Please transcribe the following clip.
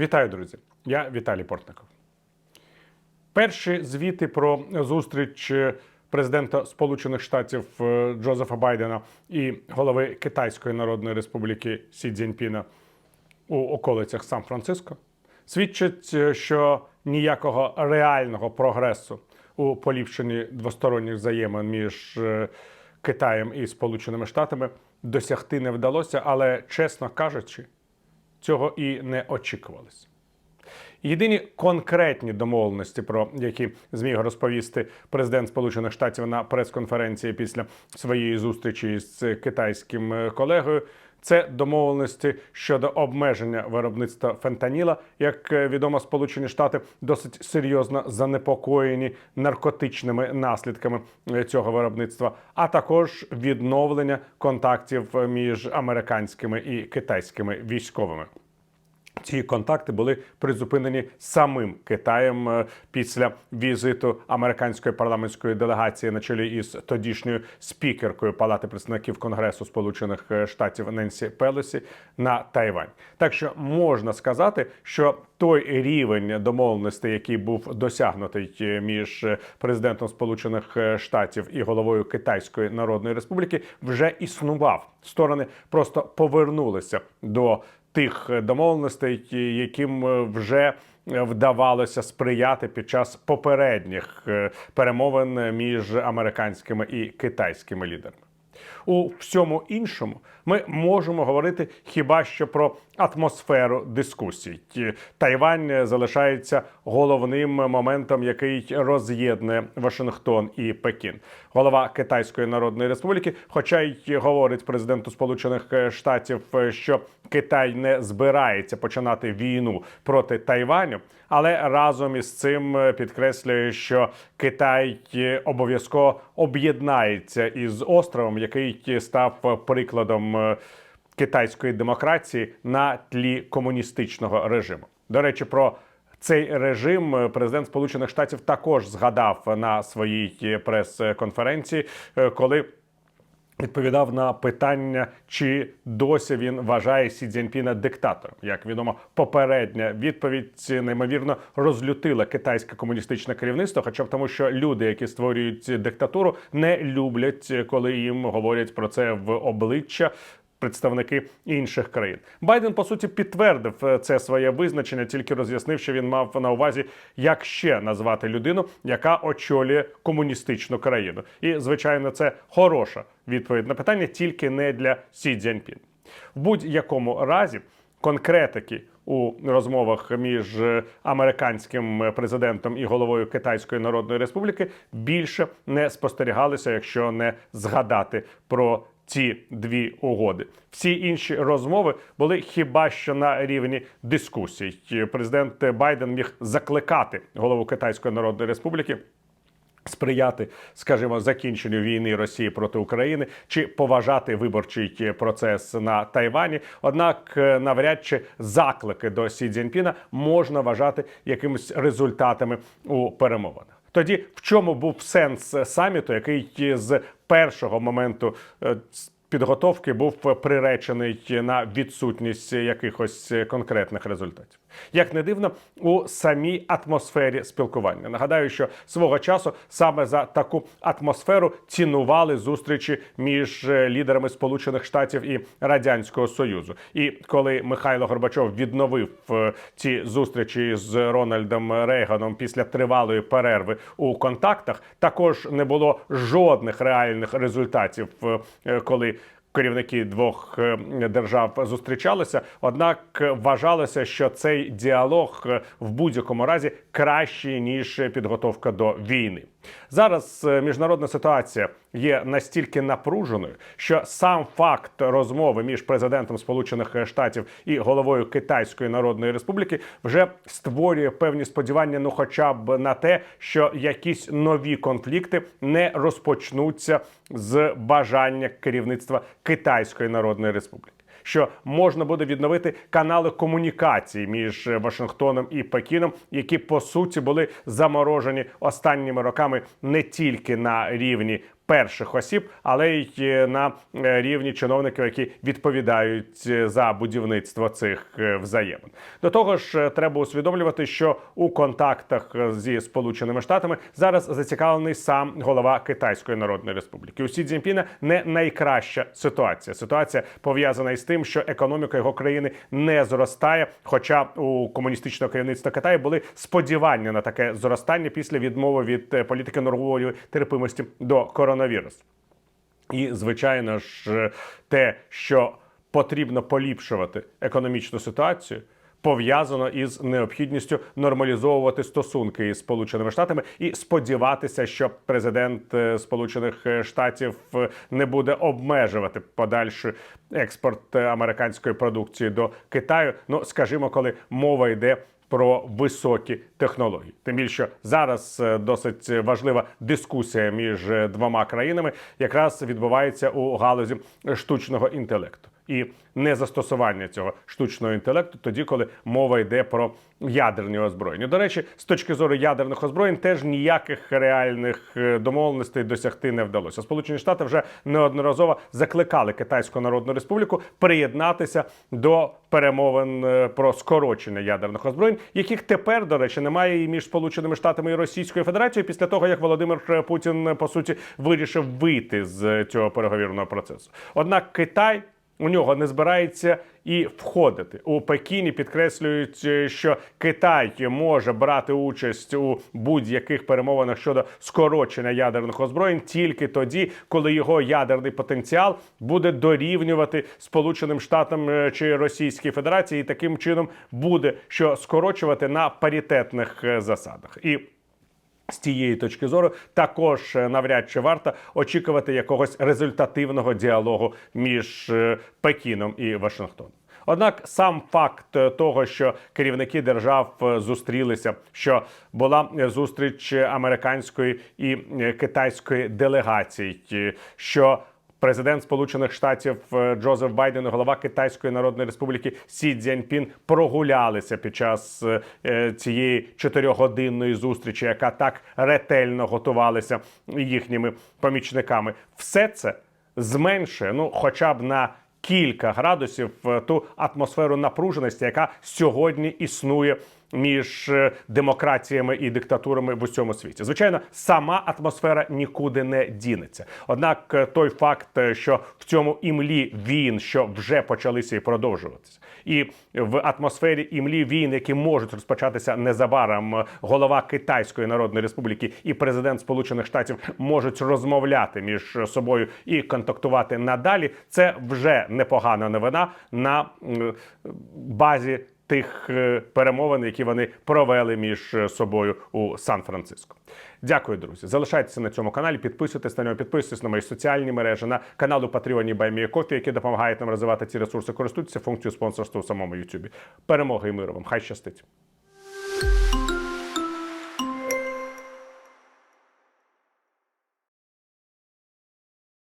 Вітаю, друзі! Я Віталій Портников. Перші звіти про зустріч президента Сполучених Штатів е, Джозефа Байдена і голови Китайської Народної Республіки Сі Цзіньпіна у околицях Сан-Франциско свідчать, е, що ніякого реального прогресу у поліпшенні двосторонніх взаємин між е, Китаєм і Сполученими Штатами досягти не вдалося, але чесно кажучи, цього і не очікувалось. Єдині конкретні домовленості, про які зміг розповісти президент Сполучених Штатів на прес-конференції після своєї зустрічі з китайським колегою, це домовленості щодо обмеження виробництва фентаніла. Як е, відомо, Сполучені Штати досить серйозно занепокоєні наркотичними наслідками е, цього виробництва, а також відновлення контактів між американськими і китайськими військовими. Ці контакти були призупинені самим Китаєм е, після візиту американської парламентської делегації на чолі із тодішньою спікеркою Палати представників Конгресу Сполучених е, Штатів Ненсі Пелосі на Тайвань. Так що можна сказати, що той рівень домовленостей, який був досягнутий е, між президентом Сполучених Штатів і головою Китайської Народної Республіки, вже існував. Сторони просто повернулися до тих домовленостей, яким е, вже вдавалося сприяти під час попередніх е, перемовин між американськими і китайськими лідерами. У всьому іншому ми можемо говорити хіба що про атмосферу дискусій. Тайвань залишається головним моментом, який роз'єднує Вашингтон і Пекін. Голова Китайської Народної Республіки, хоча й говорить президенту Сполучених Штатів, що Китай не збирається починати війну проти Тайваню, але разом із цим підкреслює, що Китай обов'язково об'єднається із островом, який став прикладом китайської демократії на тлі комуністичного режиму. До речі, про цей режим президент Сполучених Штатів також згадав на своїй прес-конференції, коли Відповідав на питання, чи досі він вважає Сі Цзіньпіна диктатором. Як відомо, попередня відповідь неймовірно розлютила китайське комуністичне керівництво, хоча б тому, що люди, які створюють диктатуру, не люблять, коли їм говорять про це в обличчя представники інших країн. Байден по суті підтвердив е, це своє визначення, тільки роз'яснив, що він мав на увазі, як ще назвати людину, яка очолює комуністичну країну. І звичайно, це хороша відповідь на питання, тільки не для Сі Цзяньпін. В будь-якому разі конкретики. У розмовах між американським президентом і головою Китайської Народної Республіки більше не спостерігалися, якщо не згадати про ці дві угоди. Всі інші розмови були хіба що на рівні дискусій. Президент Байден міг закликати голову Китайської Народної Республіки. Сприяти, скажімо, закінченню війни Росії проти України чи поважати виборчий процес на Тайвані. Однак, навряд чи заклики до Сі Цзіньпіна можна вважати якимись результатами у перемовинах. Тоді в чому був сенс саміту, який з першого моменту підготовки був приречений на відсутність якихось конкретних результатів? Як не дивно, у самій атмосфері спілкування. Нагадаю, що свого часу саме за таку атмосферу цінували зустрічі між лідерами Сполучених Штатів і Радянського Союзу. І коли Михайло Горбачов відновив ці зустрічі з Рональдом Рейганом після тривалої перерви у контактах, також не було жодних реальних результатів, коли Керівники двох держав зустрічалися однак вважалося, що цей діалог в будь-якому разі кращий ніж підготовка до війни. Зараз міжнародна ситуація є настільки напруженою, що сам факт розмови між президентом Сполучених Штатів і головою Китайської Народної Республіки вже створює певні сподівання, ну хоча б на те, що якісь нові конфлікти не розпочнуться з бажання керівництва Китайської Народної Республіки що можна буде відновити канали комунікації між Вашингтоном і Пекіном, які по суті були заморожені останніми роками не тільки на рівні перших осіб, але й е, на е, рівні чиновників, які відповідають е, за будівництво цих взаємин. До того ж, треба усвідомлювати, що у контактах зі Сполученими Штатами зараз зацікавлений сам голова Китайської Народної Республіки. У Сі Цзіньпіна не найкраща ситуація. Ситуація пов'язана із тим, що економіка його країни не зростає. Хоча у комуністичного керівництва Китаю були сподівання на таке зростання після відмови від політики норгової терпимості до коронавірусу. І, звичайно ж, е, те, що потрібно поліпшувати економічну ситуацію. Пов'язано із необхідністю нормалізовувати стосунки із Сполученими Штатами і сподіватися, що президент е, Сполучених Штатів е, не буде обмежувати подальший експорт е, американської продукції до Китаю. Ну скажімо, коли мова йде про високі технології. Тим більше зараз е, досить важлива дискусія між е, двома країнами, якраз відбувається у галузі штучного інтелекту. І незастосування цього штучного інтелекту тоді, коли мова йде про ядерні озброєння. До речі, з точки зору ядерних озброєнь, теж ніяких реальних е, домовленостей досягти не вдалося. Сполучені Штати вже неодноразово закликали Китайську Народну Республіку приєднатися до перемовин е, про скорочення ядерних озброєнь, яких тепер, до речі, немає і між Сполученими Штатами і Російською Федерацією після того, як Володимир Путін е, по суті вирішив вийти з цього переговірного процесу. Однак Китай. У нього не збирається і входити у Пекіні. Підкреслюють, е, що Китай може брати участь у будь-яких перемовинах щодо скорочення ядерних озброєнь тільки тоді, коли його ядерний потенціал буде дорівнювати Сполученим Штатам е, чи Російській Федерації, і таким чином буде що скорочувати на паритетних е, засадах і. З цієї точки зору також е, навряд чи варто очікувати якогось результативного діалогу між е, Пекіном і Вашингтоном. Однак сам факт е, того, що керівники держав зустрілися, що була зустріч американської і китайської делегацій, е, що Президент Сполучених Штатів е, Джозеф Байден і голова Китайської Народної Республіки Сі Цзяньпін прогулялися під час е, е, цієї чотирьохгодинної зустрічі, яка так ретельно готувалася їхніми помічниками. Все це зменшує, ну хоча б на кілька градусів ту атмосферу напруженості, яка сьогодні існує між е, демократіями і диктатурами в усьому світі. Звичайно, сама атмосфера нікуди не дінеться. Однак, е, той факт, е, що в цьому імлі війн, що вже почалися і продовжуватися, і в атмосфері імлі війн, які можуть розпочатися незабаром, голова Китайської Народної Республіки і президент Сполучених Штатів можуть розмовляти між собою і контактувати надалі. Це вже непогана новина на базі тих е, перемовин, які вони провели між е, собою у Сан-Франциско. Дякую, друзі. Залишайтеся на цьому каналі, підписуйтесь на нього, підписуйтесь на мої соціальні мережі, на канал у Патреоні Баймієкофі, які допомагають нам розвивати ці ресурси. Користуйтеся функцією спонсорства у самому Ютубі. Перемоги і миру вам! Хай щастить!